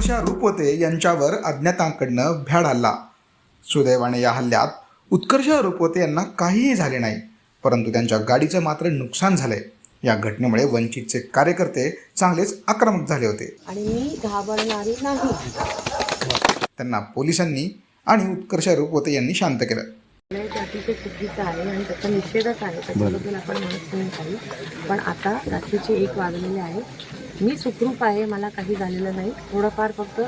उत्कर्षा रुपवते यांच्यावर अज्ञातांकडनं भ्याड हल्ला. सुदैवाने या हल्ल्यात उत्कर्षा रुपवते यांना काहीही झाले नाही परंतु त्यांच्या गाडीचं मात्र नुकसान झालंय. या घटनेमुळे वंचितचे कार्यकर्ते चांगलेच आक्रमक झाले होते. आणि मी घाबरणारी नाही. त्यांना पोलिसांनी आणि उत्कर्षा रुपवते यांनी शांत केलं. नाही ते अतिशय चुकीचं आहे आणि त्याचा निषेधच आहे. त्याच्याबद्दल आपण म्हणत नाही काही. पण आता रात्रीचे एक वाजलेले आहे. मी सुखरूप आहे मला काही झालेलं नाही. थोडंफार फक्त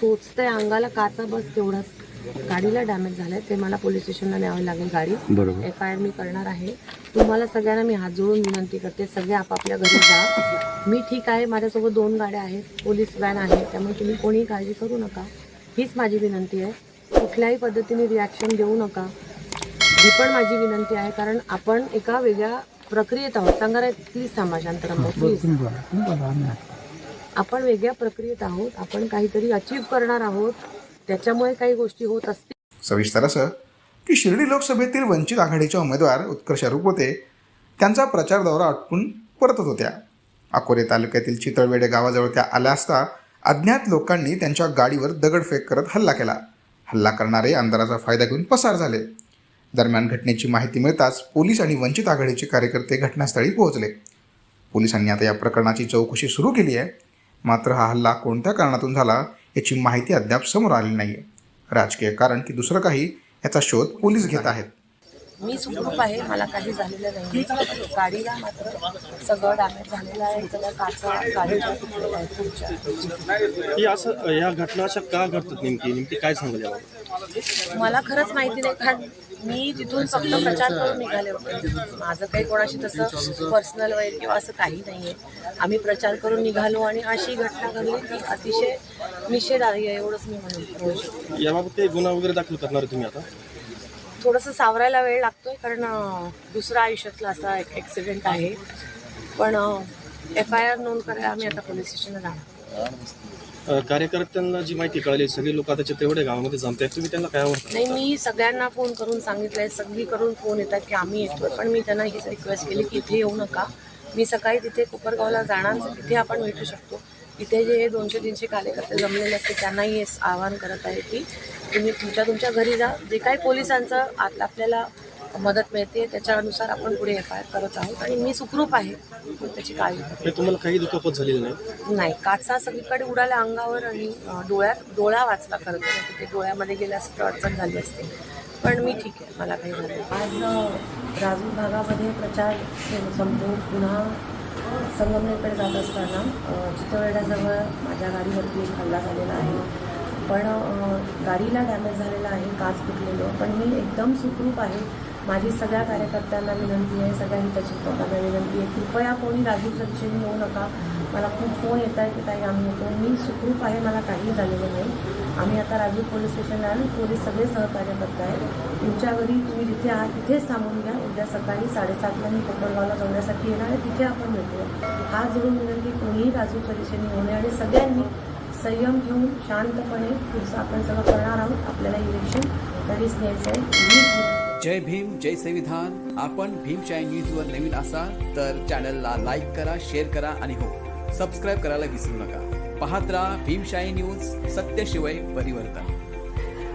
टोचतंय अंगाला काचा बस तेवढंच. गाडीला डॅमेज झालं आहे ते मला पोलीस स्टेशनला न्यावी लागेल गाडी. एफ आय आर मी करणार आहे. तुम्हाला सगळ्यांना मी हात जोडून विनंती करते सगळे आपापल्या घरी जा. मी ठीक आहे माझ्यासोबत दोन गाड्या आहेत पोलीस व्हॅन आहे त्यामुळे तुम्ही कोणीही काळजी करू नका. हीच माझी विनंती आहे. कुठल्याही पद्धतीने रिॲक्शन देऊ नका. ही पण माझी विनंती आहे कारण आपण एका वेगळ्या प्रक्रियेत आहोत. सांगा रे प्लीज थांबा शांतराम प्लीज. आपण वेगळ्या प्रक्रियेत आहोत. आपण काहीतरी अचीव करणार आहोत. त्याच्यामुळे काही गोष्टी होत असतील. सविस्तर असं की शिर्डी लोकसभेतील वंचित आघाडीच्या उमेदवार उत्कर्षा रुपवते त्यांचा प्रचार दौरा आटपून परतत होत्या. अकोले तालुक्यातील चितळवेडे गावाजवळ त्या आल्या असता अज्ञात लोकांनी त्यांच्या गाडीवर दगडफेक करत हल्ला केला. हल्ला करणारे अंधाराचा फायदा घेऊन पसार झाले. दरम्यान घटनेची माहिती मिळताच पोलीस आणि वंचित आघाडीचे कार्यकर्ते घटनास्थळी पोहोचले. पोलिसांनी आता या प्रकरणाची चौकशी सुरू केली आहे. मात्र हा हल्ला कोणत्या कारणातून झाला याची माहिती अद्याप समोर आली नाही आहे राजकीय कारण की दुसरं काही याचा शोध पोलीस घेत आहेत. मी सुखरूप आहे मला काही झालेलं नाही. गाडीला मात्र सगळं डॅमेज झालेलं आहे सगळ्या काचा गाडीच्या तुटलेल्या आहेत पुढच्या ही असं ह्या घटना अशा का घडतात नेमकी? नेमकी काय सांगाल मला खरंच माहिती नाही कारण मी तिथून फक्त प्रचार करून निघाले होते. माझं काही कोणाशी तसं पर्सनल वगैरे किंवा असं काही नाही आहे आम्ही प्रचार करून निघालो आणि अशी घटना घडली की अतिशय निषेधार्ह आहे एवढंच मी म्हणून. म्हणू याबाबत काही गुन्हा वगैरे दाखल करणार तुम्ही आता? थोडंसं सावरायला वेळ लागतोय कारण अं, दुसरा आयुष्यातला असा एक ॲक्सिडेंट आहे. पण एफ आय आर नोंद करायला आम्ही आता पोलीस स्टेशनला जाणार. कार्यकर्त्यांना जी माहिती कळाली सगळे लोक आता तेवढे गावामध्ये जमतायत. तुम्ही त्यांना काय नाही मी सगळ्यांना फोन करून सांगितलंय सगळीकडून फोन येतात की आम्ही येतोय पण मी त्यांना हीच रिक्वेस्ट केली की इथे येऊ नका. मी सकाळी तिथे कोपरगावला जाणार तिथे आपण भेटू शकतो. इथे जे दोनशे तीनशे कार्यकर्ते जमलेले असते त्यांनाही हे आवाहन करत आहे की तुम्ही तुमच्या तुमच्या घरी जा. जे काही पोलिसांचं आत आपल्याला मदत मिळते त्याच्यानुसार आपण पुढे एफ आय आर करत आहोत आणि मी सुखरूप आहे. पण त्याची काळजी हे तुम्हाला काही दुखापत झालेली नाही? नाही. काचा सगळीकडे उडाल्या अंगावर आणि डोळ्यात डोळा वाचला खरं तर नाही ते डोळ्यामध्ये गेल्या असं तर अडचण झाली असते. पण मी ठीक आहे. मला काही झालं नाही. आज अं, राजूर भागामध्ये प्रचार संपवून पुन्हा संगमनेरकडे जात असताना अं, चितळवेड्याजवळ माझ्या गाडीवरती एक हल्ला झालेला आहे. पण गाडीला डॅमेज झालेला आहे काच फुटलेलं. पण मी एकदम सुखरूप आहे. माझी सगळ्या कार्यकर्त्यांना विनंती आहे सगळ्या हितचिंतकांना विनंती आहे कृपया कोणी राजू दिशेने येऊ नका. मला खूप फोन येत आहे की काही आम्ही येतो. मी सुखरूप आहे मला काही झालेलं नाही. आम्ही आता राजूर पोलीस स्टेशनला आणि पोलीस सगळे सहकार्य करत आहेत. तुमच्या घरी तुम्ही जिथे आहात तिथेच थांबून घ्या. उद्या सकाळी साडेसातला मी कोपरगावला जाण्यासाठी येणार आहे. तिथे आपण भेटूया. हा जोडून विनंती कोणीही राजू परीक्षेने होणे आणि सगळ्यांनी संयम घेऊन शांतपणे पुढचं आपण सगळं करणार आहोत. आपल्याला इलेक्शन कधीच न्यायचं आहे. जय भीम जय संविधान. आपण भीमशाही न्यूजवर नवीन असाल तर चॅनलला लाईक करा शेअर करा आणि हो सबस्क्राईब करायला विसरू नका. पाहत राहा भीमशाही न्यूज सत्यशिवाय परिवर्तन.